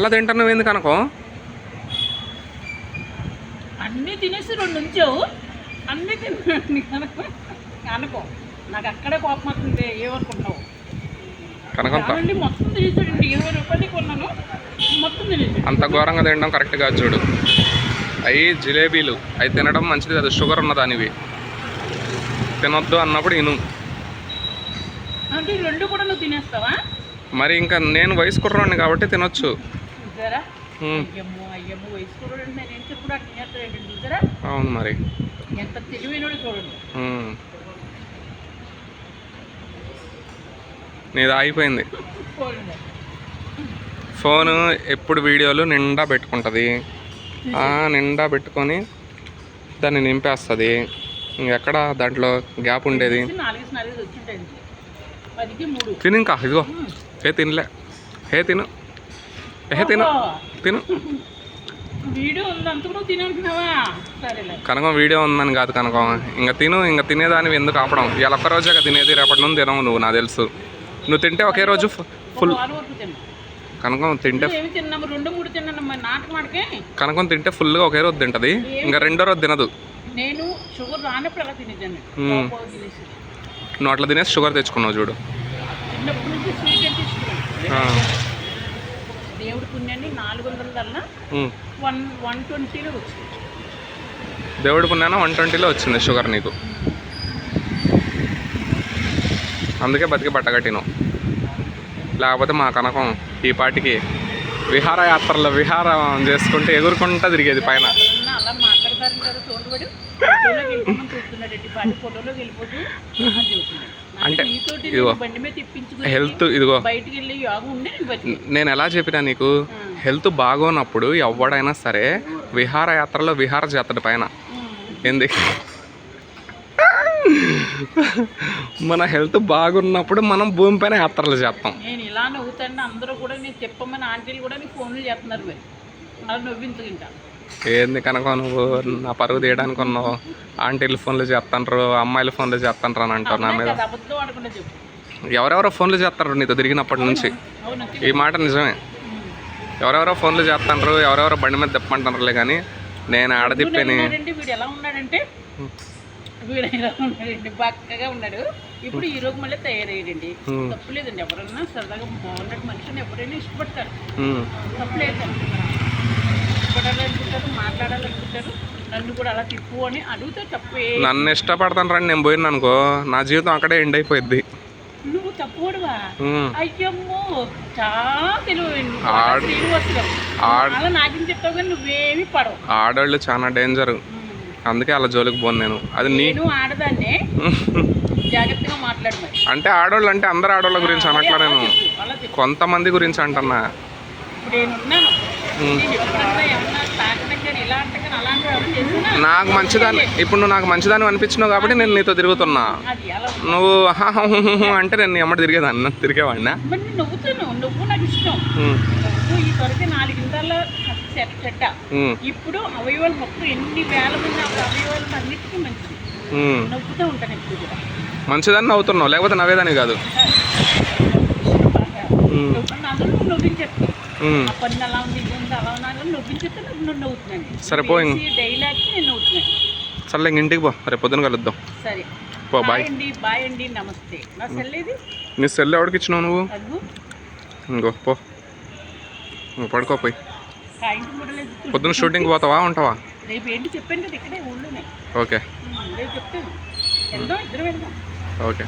అలా తింటున్నావు ఎందుకు అనుకో? అన్నీ తినేసి రెండు ఉంచావు. అన్నీ తిన్నాను అనుకో. అనుకో. నాకు అక్కడే కోపం వస్తుంది ఏమనుకుంటున్నావు? కనకంత కావండి మొత్తం తినేసాడండి. ఇరవై రూపాయలు కొన్నాను. మొత్తం తినేసాడు. అంత ఘోరంగా తినడం కరెక్ట్ కాదు చూడు. అవి జిలేబీలు. అవి తినడం మంచిది కాదు. షుగర్ ఉన్న దానివి. తినొద్దు అన్నప్పుడు ఇను. అంటే రెండు కూడా నువ్వు తినేస్తావా? మరి ఇంకా నేను వయసు కుర్రాడిని కాబట్టి తినొచ్చు. చూసారా? అవును మరి. ఎంత చూడండి. నీది ఆగిపోయింది. ఫోను ఎప్పుడు వీడియోలు నిండా పెట్టుకుంటుంది. ఆ, నిండా పెట్టుకొని దాన్ని నింపేస్తుంది. ఇంకెక్కడ దాంట్లో గ్యాప్ ఉండేది? తిను ఇంకా ఇదిగో. ఏ తినలే. ఏ తిను. తిను. తిను. వీడియో కనకం వీడియో ఉందని కాదు కనకం. ఇంకా తిను ఇంకా తినేదానివి ఎందుకు ఆపడం? ఇవాళ ఒక్క రోజే తినేది రేపటి నుండి తినవు నువ్వు నాకు తెలుసు. నువ్వు తింటే ఒకే రోజు ఫుల్ కనకం తింటే కనకం తింటే ఫుల్గా ఒకే రోజు తింటది. ఇంకా రెండో రోజు తినదు. నేను షుగర్ రానప్పుడు అలా తినేదాన్ని నువ్వు అట్లా తినేసి షుగర్ తెచ్చుకున్నావు చూడు. దేవుడి పుణ్యాన్ని నాలుగు వందల ఉమ్. వన్ వన్ ట్వంటీలో వచ్చింది. దేవుడి పుణ్యాన వన్ ట్వంటీలో వచ్చింది షుగర్ నీకు. అందుకే బతికి బట్టగట్టినావు. లేకపోతే మా కనకం ఈ పాటికి విహారయాత్రలో విహారం చేసుకుంటే ఎగురుకుంటా తిరిగేది పైన. అలా అంటే ఇదిగో, హెల్త్ ఇదిగో నేను ఎలా చెప్పినా నీకు హెల్త్ బాగోనప్పుడు ఎవడైనా సరే విహారయాత్రలో విహార చేస్తాడు పైన ఏంది మన హెల్త్ బాగున్నప్పుడు మనం భూమిపైన యాత్రలు చేస్తాం. నేను ఇలా నవ్వుతాను అందరూ కూడా నేను చెప్పమని ఆంటీలు కూడా నీకు ఫోన్లు చేస్తున్నారు మరి. అలా నవ్వించుకుంటా ఏంది కనుక నువ్వు నా పరుగు తీయడానికి ఉన్నావు? ఆంటీలు ఫోన్లు చేస్తాంటారు అమ్మాయిలు ఫోన్లు చేస్తాంటారు అని అంటారు నా మీద. ఎవరెవరో ఫోన్లు చేస్తారు నీతో తిరిగినప్పటి నుంచి. ఈ మాట నిజమే. ఎవరెవరో ఫోన్లు చేస్తాంటారు ఎవరెవరో బండి మీద తిప్పమంటారులే కానీ నేను ఆడ తిప్పని. ఉన్నాడంటే వీడు ఎలా ఉన్నాడంటే వీడు ఎలా ఉన్నాడండి? బక్కగా ఉన్నాడు. ఇప్పుడు ఈ మళ్ళీ తయారయ్యాడండి. తప్పులేదండి ఎవరన్నా సరదాగా బాగున్నట్టు మనిషిని ఎవరైనా ఇష్టపడతారు. తప్పులేదు మాట్లాడాలనుకుంటారు నన్ను కూడా అలా తిప్పు అని అడిగితే తప్పే నన్ను ఇష్టపడతాను రండి నేను పోయిన అనుకో. నా జీవితం అక్కడే ఎండ్ అయిపోయింది నువ్వు తప్పుడువా. అయ్యమ్మో చాలా తెలివి ఆడ్- శ్రీనివాసులు ఆడ్- అలా నాకేం చెప్తావు కానీ నువ్వేమి పడవు. ఆడవాళ్ళు చాలా డేంజర్. అందుకే అలా జోలికి పోను నేను. అది నేను ఆడదాన్నే జాగ్రత్తగా మాట్లాడు అంటే ఆడవాళ్ళు అంటే అందరు ఆడవాళ్ళ గురించి అనట్లా నేను కొంతమంది గురించి అంటున్నా. ఇప్పుడు నాకు మంచిదాన్ని ఇప్పుడు నువ్వు నాకు మంచిదాన్ని అనిపించినావు కాబట్టి నేను నీతో తిరుగుతున్నా. నువ్వు అంటే నేను ఎమ్మటి తిరిగేదాన్ని తిరిగేవాడినా? ఇప్పుడు అవయవాలు మొత్తం ఎన్ని వేల మంది ఆ అవయవాలు అన్నిటికీ మంచిది. ఉమ్. నవ్వుతూ ఉంటాను ఎప్పుడు కూడా. మంచిదాన్ని అవుతున్నావు లేకపోతే నవ్వేదాన్ని కాదు. అలా ఉంది? ఇది ఉంది అలా ఉన్నా నవ్వించేస్తే నువ్వు నువ్వు నవ్వుతున్నాను సరే, పో ఇంక. డైలాగ్కి నేను నవ్వుతున్నాను సర్లే ఇంటికి పో. రేపు పొద్దున కలుద్దాం. సరే. పో బాయ్. బాయ్ అండి నమస్తే. నా సెల్లేది నీ సెల్ ఎవడికి ఇచ్చినావు నువ్వు? ఇంకో పో. నువ్వు పడుకోపోయి పొద్దున షూటింగ్ పోతావా ఉంటావా? రేపు ఏంటి చెప్పాను కదా ఇక్కడే ఊళ్ళోనే. ఓకే. రేపు చెప్తాను. ఓకే.